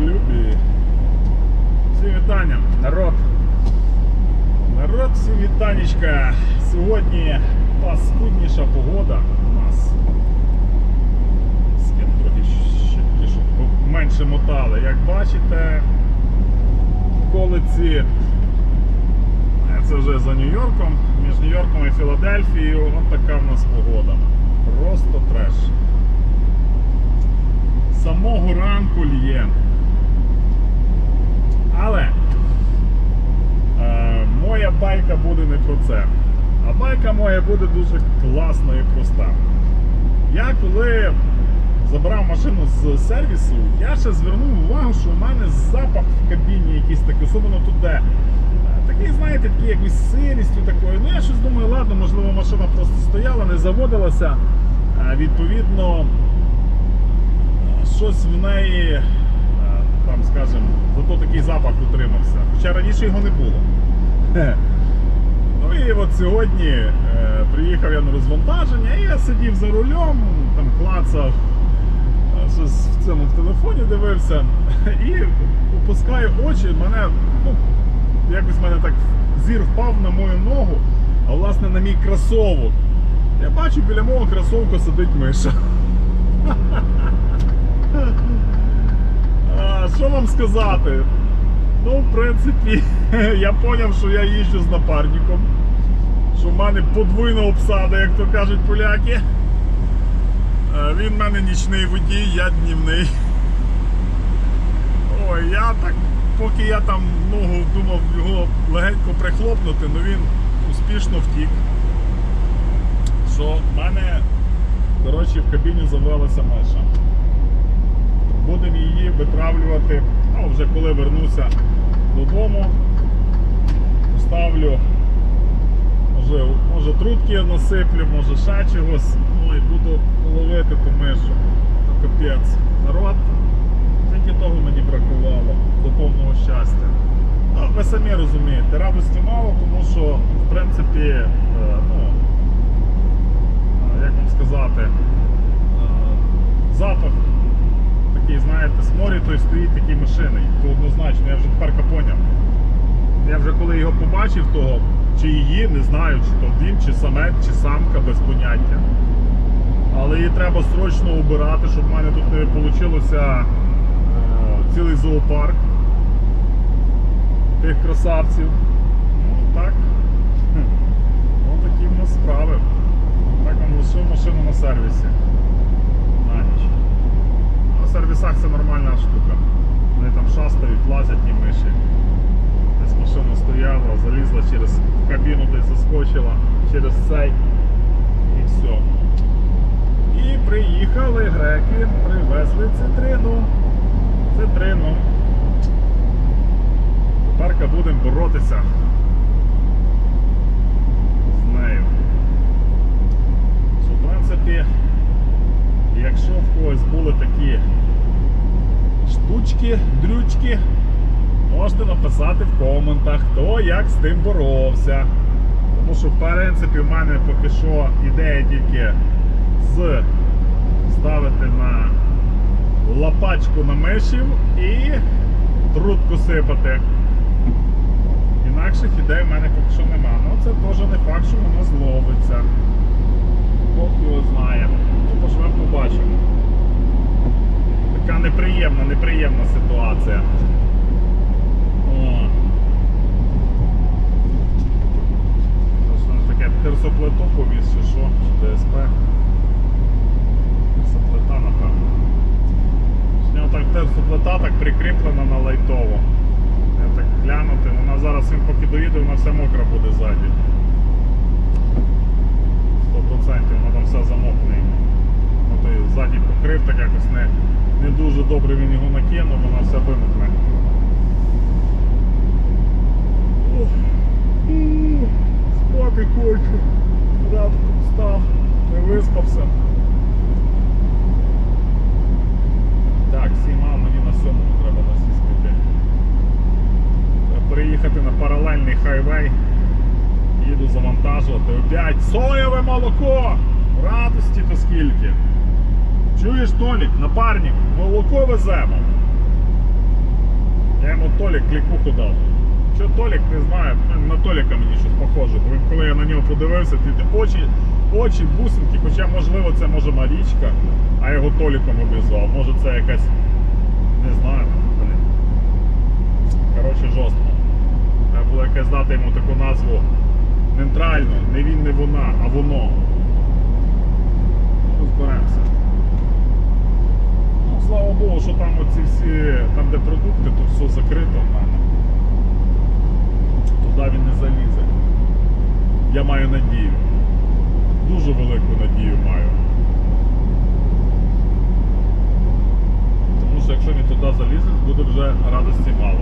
любі. Всім вітання, народ. Народ, всім вітанечка. Сьогодні паскудніша погода у нас. Скид трохи щоб менше мотали. Як бачите, околиці. е, Це вже за Нью-Йорком, між Нью-Йорком і Філадельфією. Ось така в нас погода. Просто треш. Самого ранку лє. Але е, моя байка буде не про це. А байка моя буде дуже класна і проста. Я коли забрав машину з сервісу, я ще звернув увагу, що в мене запах в кабіні якийсь такий, особливо тут де. е, Такий, знаєте, такий якийсь сирістю такою. Ну я щось думаю, ладно, можливо, машина просто стояла, не заводилася. Е, Відповідно, е, щось в неї, там, скажімо, зато такий запах утримався. Хоча раніше його не було. Ну і от сьогодні е, приїхав я на розвантаження, і я сидів за рулем, там клацав, е, щось в цьому в телефоні дивився, і опускаю очі, мене, ну, якось мене так зір впав на мою ногу, а власне на мій кросовок. Я бачу, біля мого кросовка сидить миша. Що вам сказати? Ну, в принципі, я зрозумів, що я їжджу з напарником. Що в мене подвійна обсада, як то кажуть поляки. Е, Він в мене нічний водій, я днівний. Ой, я так, поки я там ногу думав його легенько прихлопнути, ну він успішно втік. Що в мене, коротше, в кабіні завелася миша. Будемо її витравлювати, ну, вже коли вернуся додому. Поставлю, може, може трутки насиплю, може ще чогось. Ну і буду ловити ту мишу. Капець. Народ, тільки того мені бракувало до повного щастя. Ну, ви самі розумієте, радості мало, тому що, в принципі, е, ну, е, як вам сказати, е, запах такий, знаєте, сморі той стоїть такий машини. То однозначно, я вже тепер поняв. Я вже коли його побачив, того, чи її, не знаю, чи то він, чи самець, чи самка без поняття. Але її треба срочно убирати, щоб в мене тут не вийшло цілий зоопарк тих красавців. Ну так. Ну такі в нас справи. Так вам лишив машину на сервісі. Сервісах це нормальна штука. Вони там шастають, лазять і миші. Десь машина стояла, залізла через кабіну, десь заскочила через цей і все. І приїхали греки, привезли цитрину. Цитрину. Тепер будемо боротися з нею. В принципі, якщо в когось були такі штучки, дрючки, можете написати в коментах, хто як з тим боровся. Тому що, в принципі, в мене поки що ідея тільки з ставити на лопачку на мишів і трутку сипати. Інакших ідей в мене поки що нема. Ну це теж не факт, що воно зловиться. Бог його знає. Поживемо побачимо. Така неприємна, неприємна ситуація. О. Таке терсоплиту повіз чи що, чи ДСП. Терсоплита, напевно. З нього так терсоплита так прикріплена на лайтово. Я так глянути, вона зараз він поки доїде, вона вся мокра буде ззаді. 100% вона там все замокне. Ну, той ззаді покрив, так якось не, не дуже добре він його накинув, вона все вимокне. Ох, ух, Спати хочу. Рядко встав, не виспався. Так, сіма мені на сьомому треба на сість піти. Приїхати на паралельний хайвей. Їду завантажувати опять соєве молоко! Радості то скільки. Чуєш, Толік, напарник, молоко веземо. Я йому Толік клікуху дав. Що Толік не знаю, на Толіка мені щось похоже. Бо коли я на нього подивився, ти очі, очі, бусинки, хоча можливо це може Марічка, а його Толіком обізвав. Може це якась. Не знаю. Коротше, жорстко. Було якось дати йому таку назву нейтральну. Не він, не вона, а воно. Ну, Розберемося. Ну, слава Богу, що там оці всі, там де продукти, то все закрито в мене. Туди він не залізе. Я маю надію. Дуже велику надію маю. Тому що якщо він туди залізе, буде вже радості мало.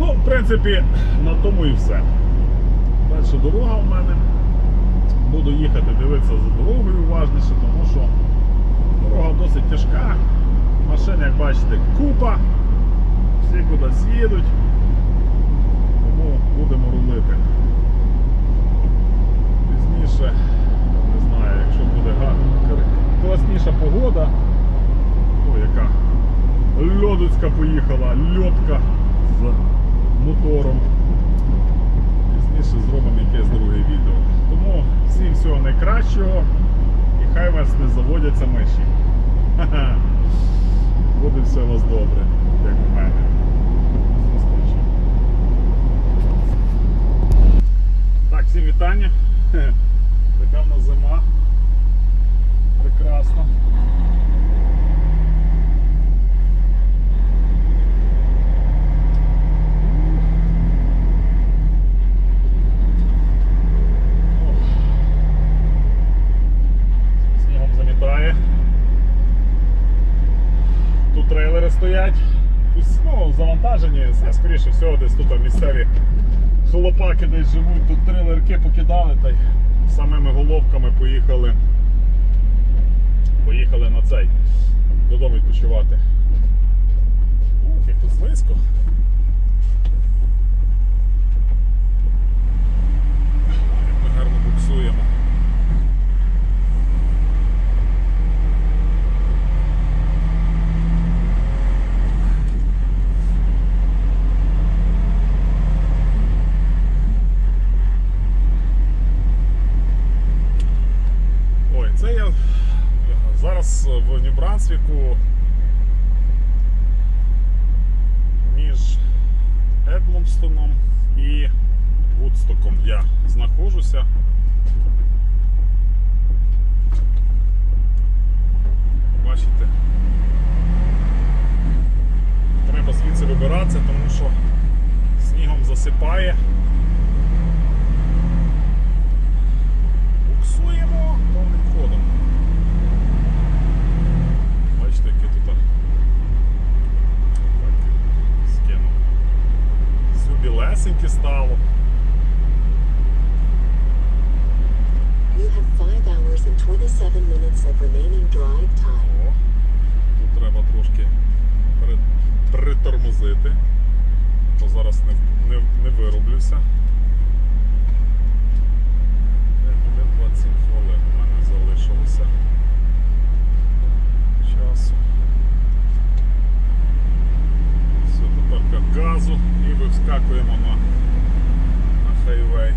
Ну, в принципі, на тому і все. Далі дорога в мене. Буду їхати дивитися за дорогою уважніше, тому що дорога досить тяжка. Машин, як бачите, купа. Всі кудись їдуть. Тому будемо рулити. Пізніше, не знаю, якщо буде га- класніша погода. О, яка льодочка поїхала, льотка мотором. Пізніше зробимо якесь друге відео. Тому всім всього найкращого і хай вас не заводяться миші. Буде все у вас добре, як у мене. Так, всім вітання. Стоять. Ну, завантажені, все, скоріше всього, десь тут місцеві хлопаки десь живуть, тут трейлерки покидали та й самими головками поїхали. Поїхали на цей. Додому відпочивати. Ух, як тут слизько. Як ми гарно буксуємо. Ой, це я в Нью-Брансвіку між Едмонстоном і Вудстоком я знаходжуся. 27 minutes of remaining drive time. О, тут треба трошки пере- притормозити, бо зараз не, не, не вироблюся. 5 27 хвилин у мене залишилося часу. Все, тепер газу і вискакуємо на, на. Хайвей